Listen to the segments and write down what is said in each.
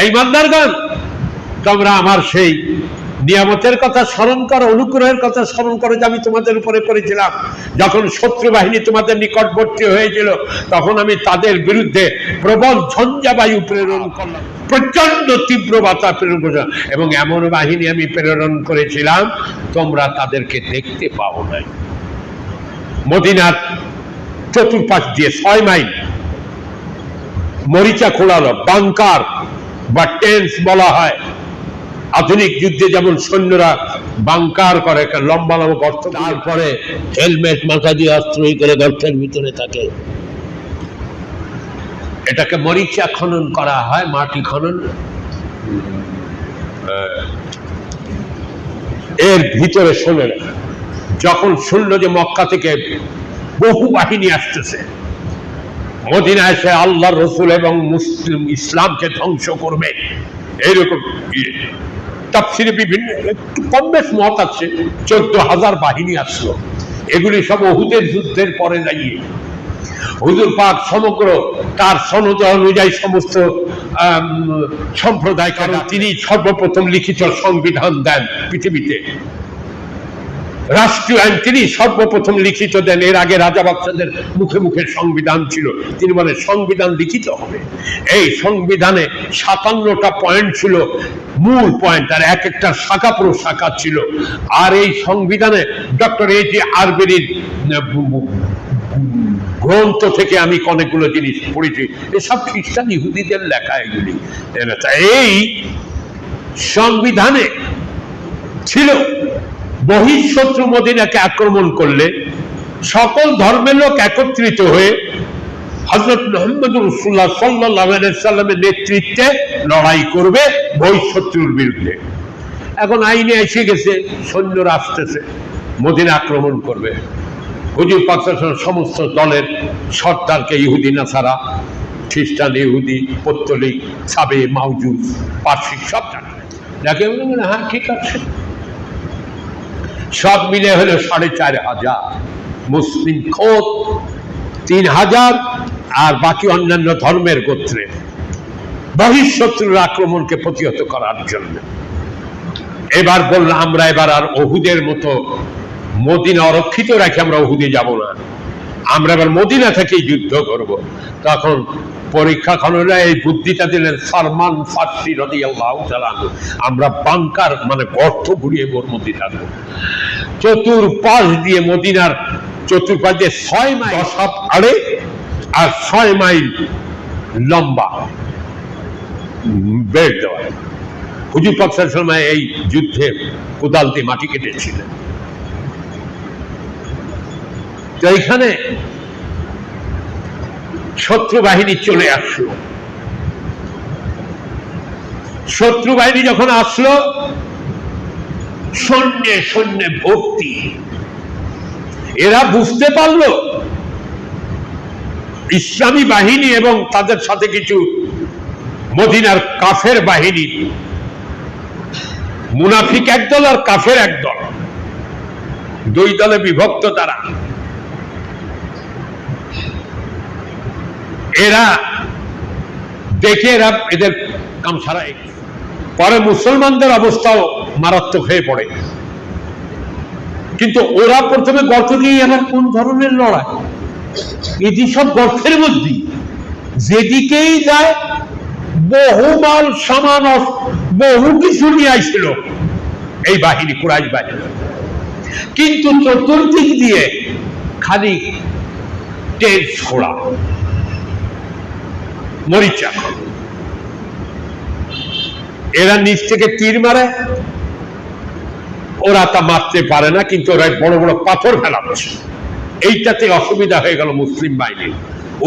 এই মান্দারগণ তোমরা আমার সেই নিয়ামতের কথা স্মরণ করো, অনুগ্রহের কথা স্মরণ করো যে আমি তোমাদের উপরে করেছিলাম। যখন শত্রু বাহিনী তোমাদের নিকটবর্তী হয়েছিল, তখন আমি তাদের বিরুদ্ধে প্রবল ঝঞ্ঝাবায়ু প্রেরণ করলাম। প্রচণ্ড তীব্র বাতা প্রেরণ করলাম। এবং এমন বাহিনী আমি প্রেরণ করেছিলাম, তোমরা তাদেরকে দেখতে পাও নাই। মদিনার চতুর্পাশ দিয়ে ছয় মাইল মরিচা খোলালো, বাংকার বা টেন্স বলা হয়। আধুনিক যুদ্ধে যেমন সৈন্যরা বাংকার করে লম্বা লম্বা গর্ত তারপরে হেলমেট, মাথা দিয়ে অস্ত্র করে গর্তের ভিতরে থাকে। এটাকে মরিচা খনন করা হয়, মাটি খনন। এর ভিতরে শোনে যখন শুনলো যে মক্কা থেকে বহু বাহিনী আসতেছে মদিনা এসে আল্লাহ রসুল এবং মুসলিম ইসলামকে ধ্বংস করবে। এইরকম ইয়ে। তাফসিরে বিভিন্ন, একটু কম বেশ মত আছে, চোদ্দ হাজার বাহিনী আসলো। এগুলি সব ওহুদের যুদ্ধের পরে দাঁড়িয়ে। হুজুর পাক সমগ্র তার সনদ অনুযায়ী সমস্ত সম্প্রদায় কারণ তিনি সর্বপ্রথম লিখিত সংবিধান দেন পৃথিবীতে। রাষ্ট্রীয় আইন তিনি সর্বপ্রথম লিখিত দেন, এর আগে রাজা বাচ্চাদের মুখে মুখে সংবিধান ছিল। তিনি বলেন, সংবিধান লিখিত হবে। এই সংবিধানে সাতান্নটা পয়েন্ট ছিল, মূল পয়েন্ট আর এক একটা শাখা প্রশাখা ছিল। আর এই সংবিধানে ডক্টর এ জি আরবেরির গ্রন্থ থেকে আমি অনেকগুলো জিনিস পড়েছি। এসব খ্রিস্টান ইহুদিদের লেখা এগুলি। এই সংবিধানে ছিল বহিঃশত্রু মদিনাকে আক্রমণ করলে সকল ধর্মের লোক একত্রিত হয়ে হজরত মোহাম্মদ রসুল্লাহ সাল্লাহ সাল্লামের নেতৃত্বে লড়াই করবে বহিঃশত্রুর বিরুদ্ধে। এখন আইনে এসে গেছে, সৈন্যরা আসতেছে, মদিনা আক্রমণ করবে। হুজুর পাকিস্তান সমস্ত দলের সর্দারকে ইহুদি, নাসারা, খ্রিস্টান, ইহুদি, পত্তলিক, সাবে মাউজুদ পার্শ্বিক সব জানে বলে হ্যাঁ ঠিক আছে। সব মিলে হলো সাড়ে চার হাজার। মুসলিম খোদ তিন হাজার আর বাকি অন্যান্য ধর্মের গোত্রে। বহিঃশত্রুর আক্রমণকে প্রতিহত করার জন্য। এবার বললাম, আমরা এবার আর অহুদের মতো মদিনা অরক্ষিত রাখি আমরা অহুদে যাব না। আমরা এবার মদিনা থেকেই যুদ্ধ করব। তখন পরীক্ষা খননে এই বুদ্ধিটা দিলেন, সালমান ফার্সি রদি আল্লাহ আমরা বাংকার মানে গর্ত ঘুরিয়ে ওর মধ্যে থাকব চতুর্পাশ দিয়ে মদিনার চতুর্পাশ দিয়ে ছয় মাইল দশাপ আড়ে আর ছয় মাইল লম্বা বেড দেওয়া। হুজুর পাকসার সময় এই যুদ্ধে কোদাল দিয়ে মাটি কেটেছিলেন। এইখানে শত্রু বাহিনী চলে আসলো। শত্রু বাহিনী যখন আসলো, সৈন্যে সৈন্যে ভর্তি। এরা বুঝতে পারল, ইসলামী বাহিনী এবং তাদের সাথে কিছু মদিনার কাফের বাহিনী। মুনাফিক একদল আর কাফের একদল। দুই দলে বিভক্ত তারা। এরা দেখে এরা এদের কাম সারা পরে মুসলমানদের অবস্থাও মারাত্মক হয়ে পড়ে। কিন্তু ওরা প্রথমে গর্ত দিয়ে এরা কোন ধরনের লড়াই? এটি সব গর্তের মধ্যে যেদিকেই যায়, বহু মাল, সামান বহু কিছু নিয়ে আসছিল। এই বাহিনী কুরাইশ বাহিনী। কিন্তু চতুর্দিক দিয়ে খালি তেল ছোড়া। মরিচা। এরা নিচ থেকে তীর মারে। ওরা তা মারতে পারে না, কিন্তু ওরা বড় বড় পাথর ফেলাচ্ছে এইটাতে অসুবিধা হয়ে গেল মুসলিম বাহিনী।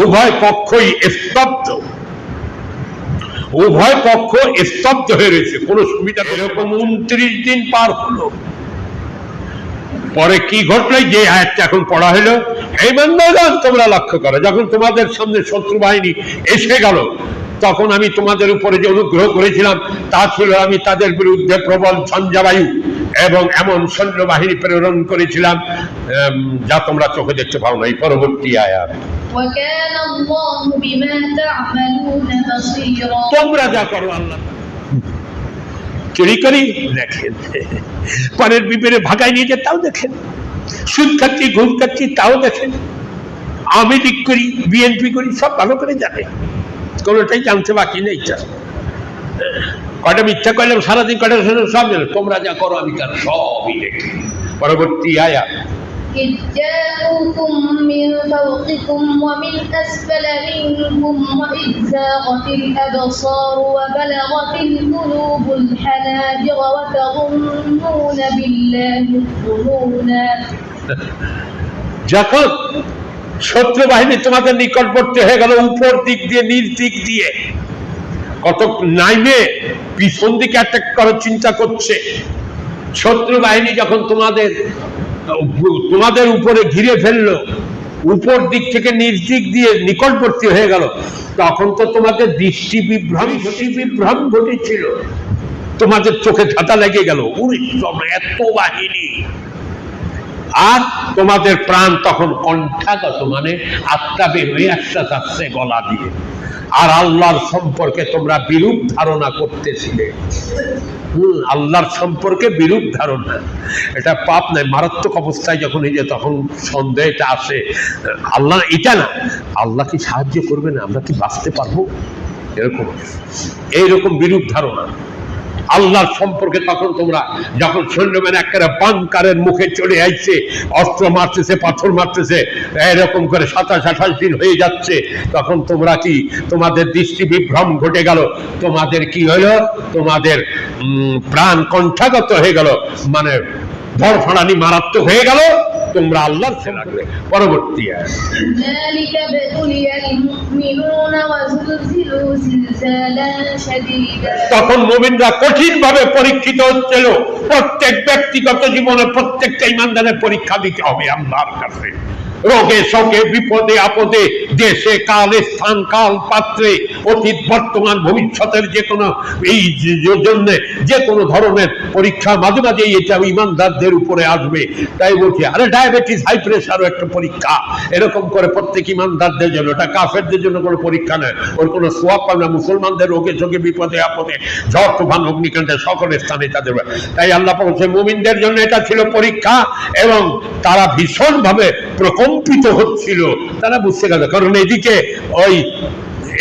উভয় পক্ষই স্তব্ধ। উভয় পক্ষ স্তব্ধ হয়ে রয়েছে, কোনো সুবিধা এরকম উনত্রিশ দিন পার হলো। পরে কি ঘটলো? যে আয়াতটা এখন পড়া হলো। হেমান্দান তোমরা লক্ষ্য করো যখন তোমাদের সামনে শত্রু বাহিনী এসে গেল তখন আমি তোমাদের উপরে যে অনুগ্রহ করেছিলাম তা ছিল আমি তাদের বিরুদ্ধে প্রবল ঝঞ্ঝাবায়ু এবং এমন সৈন্যবাহিনী প্রেরণ করেছিলাম যা তোমরা চোখে দেখতে পাও না এই পরবর্তী আয়াত। তোমরা যা করো আল্লাহ চুরি করি। দেখেন পরের বিপেরে ভাগাই নিয়ে যে তাও দেখেন। সুদ খাচ্ছি, ঘুম খাচ্ছি, তাও দেখেন। আমি লীগ করি বিএনপি করি, সব ভালো করে জানে। কোনোটাই জানতে বাকি নেই তার। কটা মিথ্যা করলাম সারাদিন কটা সব জানো। তোমরা যা করো, আমি তার সবই দেখি। পরবর্তী আয়া। إذ جاءوكم من فوقكم ومن أسفل منكم وإذ زاغت الأبصار وبلغت القلوب الحناجر وتظنون بالله الظنونا যখন শত্রু বাহিনী তোমাদের নিকটবর্তী হয়ে গেল উপর দিক দিয়ে নিচ দিক দিয়ে কত নাইমে পিছন দিকে অ্যাটাক করার চিন্তা করছে শত্রু বাহিনী যখন তোমাদের তোমাদের উপরে ঘিরে ফেলল। উপর দিক থেকে নির্দিক দিয়ে নিকটবর্তী হয়ে গেল। তখন তো তোমাদের দৃষ্টি বিভ্রম বিভ্রম ঘটেছিল। তোমাদের চোখে ধাতা লেগে গেল। এত বাহিনী। আর তোমাদের প্রাণ তখন কণ্ঠাগত মানে আত্মা বের হয়ে আশ্বাস আসছে গলা দিয়ে। আর আল্লাহর সম্পর্কে তোমরা বিরূপ ধারণা করতেছিলে। হম, আল্লাহর সম্পর্কে বিরূপ ধারণা। এটা পাপ নাই মারাত্মক অবস্থায় যখন এই যে তখন সন্দেহটা আসে, আল্লাহ এটা না, আল্লাহ কি সাহায্য করবে না, আমরা কি বাঁচতে পারব? এরকম। এইরকম বিরূপ ধারণা। আল্লাহর সম্পর্কে তখন তোমরা যখন সৈন্যম্যান একেবারে বাংকারের মুখে চলে আইছে, অস্ত্র মারতেছে, পাথর মারতেছে, এরকম করে সাতাশ আঠাশ দিন হয়ে যাচ্ছে, তখন তোমরা কি তোমাদের দৃষ্টি বিভ্রম ঘটে গেল? তোমাদের কি হলো তোমাদের প্রাণ কণ্ঠাগত হয়ে গেল। মানে ধরফড়ানি মারাত্মক হয়ে গেল। তোমরা আল্লাহর লাগবে পরবর্তী তখন মোবিনরা কঠিন ভাবে পরীক্ষিত হচ্ছিল। প্রত্যেক ব্যক্তিগত জীবনে প্রত্যেকটা ইমানদারের পরীক্ষা দিতে হবে আল্লাহর কাছে। রোগে শোকে বিপদে, আপদে, দেশে, কালে, স্থান, কাল, পাত্রে, অতীত, বর্তমান, ভবিষ্যতের যে কোনো এই জন্য যে কোনো ধরনের পরীক্ষা মাঝে মাঝে এটা ইমানদারদের উপরে আসবে। তাই বলছি, আরে ডায়াবেটিস, হাই প্রেশারও একটা পরীক্ষা। এরকম করে প্রত্যেক ইমানদারদের জন্য, এটা কাফেরদের জন্য কোনো পরীক্ষা নয়। ওর কোনো সোয়াব পাবে না, মুসলমানদের রোগে চোখে বিপদে, আপদে ঝড় তুফান, অগ্নিকাণ্ডে সকলের স্থানে তাদের তাই আল্লাহ বলছে মুমিনদের জন্য এটা ছিল পরীক্ষা এবং তারা ভীষণভাবে প্রকম্পিত হচ্ছিল তারা বুঝতে গেল কারণ এদিকে ওই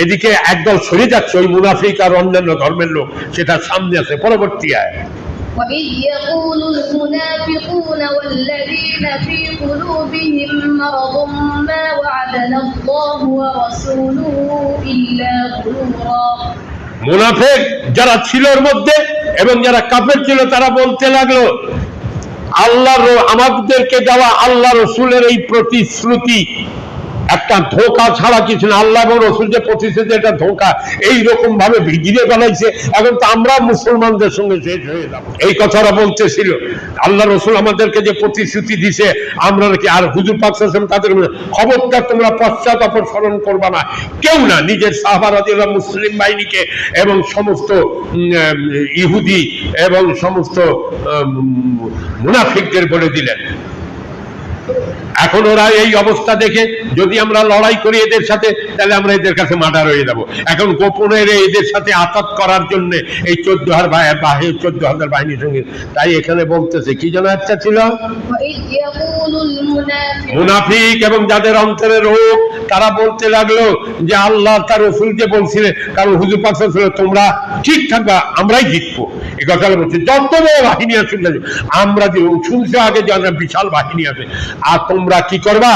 এদিকে একদল সরে যাচ্ছে ওই মুনাফিক আর অন্যান্য ধর্মের লোক সেটা সামনে আছে পরবর্তী আয় وإذ يقول المنافقون والذين في قلوبهم مرض ما وعدنا الله ورسوله إلا غرورا মুনাফেক যারা ছিল ওর মধ্যে এবং যারা কাফের ছিল তারা বলতে লাগলো আল্লাহর আমাদেরকে দেওয়া আল্লাহ রসুলের এই প্রতিশ্রুতি। একটা ধোকা ছাড়া কিছু না। আল্লাহ এবং রসুল যে প্রতিশ্রুতি এটা ধোকা। এই রকম ভাবে ভিগিয়ে ফেলাইছে এখন তো আমরা মুসলমানদের সঙ্গে শেষ হয়ে যাব। এই কথাটা বলতেছিল। আল্লাহ রসুল আমাদেরকে যে প্রতিশ্রুতি দিছে, আমরা নাকি আর হুজুর পাক সাল্লাল্লাহু আলাইহি ওয়াসাল্লাম তাদের খবরদার, তোমরা পশ্চাৎ অপসরণ করবা না। কেউ না নিজের সাহাবারাদিল্লাহ মুসলিম বাহিনীকে এবং সমস্ত ইহুদি এবং সমস্ত মুনাফিকদের বলে দিলেন। এখন ওরা এই অবস্থা দেখে যদি আমরা লড়াই করি এদের সাথে, তাহলে আমরা এদের কাছে মার্ডার হয়ে যাব। এখন গোপনে এদের সাথে আতাত করার জন্য এই চোদ্দ হাজার বাহিনী, চোদ্দ হাজার বাহিনীর সঙ্গে। তাই এখানে বলতেছে, কি যেন আচ্ছা ছিল? মুনাফিক এবং যাদের অন্তরে রোগ তারা বলতে লাগল যে আল্লাহ তার রসুল যে বলছিলেন কারণ হুজুর ওয়াসাল্লাম, তোমরা ঠিক থাকবা আমরাই জিতবো। এ কথাটা বলছে যত বড় বাহিনী আসুন আমরা যে শুনছে আগে যে বিশাল বাহিনী আছে আর তোমরা কি করবা?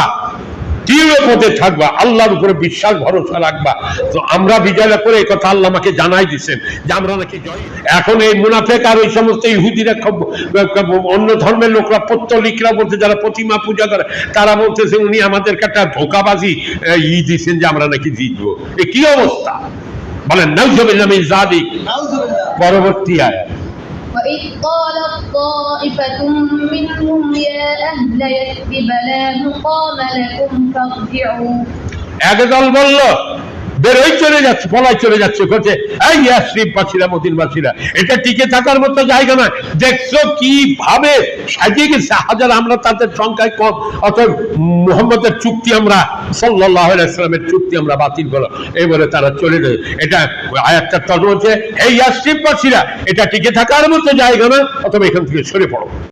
দিনের মধ্যে থাকবা আল্লাহর উপরে বিশ্বাস ভরসা রাখবা। তো আমরা বিজয়লা করে এই কথা আল্লাহ আমাকে জানাই দিচ্ছেন যে আমরা নাকি জয়। এখন এই মুনাফেক আর ওই সমস্ত ইহুদিরা খুব অন্য ধর্মের লোকরা পত্তলিকরা বলতে যারা প্রতিমা পূজা করে তারা বলতেছে উনি আমাদেরকে একটা ধোকাবাজি ই দিচ্ছেন যে আমরা নাকি জিতবো। এ কি অবস্থা? বলেন নাউজবিল্লাহ মিন জাদিক পরবর্তী আয়াত। طائفة منهم يا أهل يثرب لا مقام لكم فارجعوا একদল বলল বেরোই চলে যাচ্ছে, পলায় চলে যাচ্ছে করছে এই ইয়াসরিফ বাসীরা মদিন বাসীরা এটা টিকে থাকার মতো জায়গা নয়। দেখছ কি ভাবে সাজিয়ে গেছে? হাজার আমরা তাদের সংখ্যায় কম, অতএব মোহাম্মদের চুক্তি আমরা সাল্লাহ ইসলামের চুক্তি আমরা বাতিল করো। এবারে তারা চলে যায়। এটা আয়াতটা তর্জমা হচ্ছে এই ইয়াসরিফ বাসীরা এটা টিকে থাকার মতো জায়গা না অথবা এখান থেকে সরে পড়ো।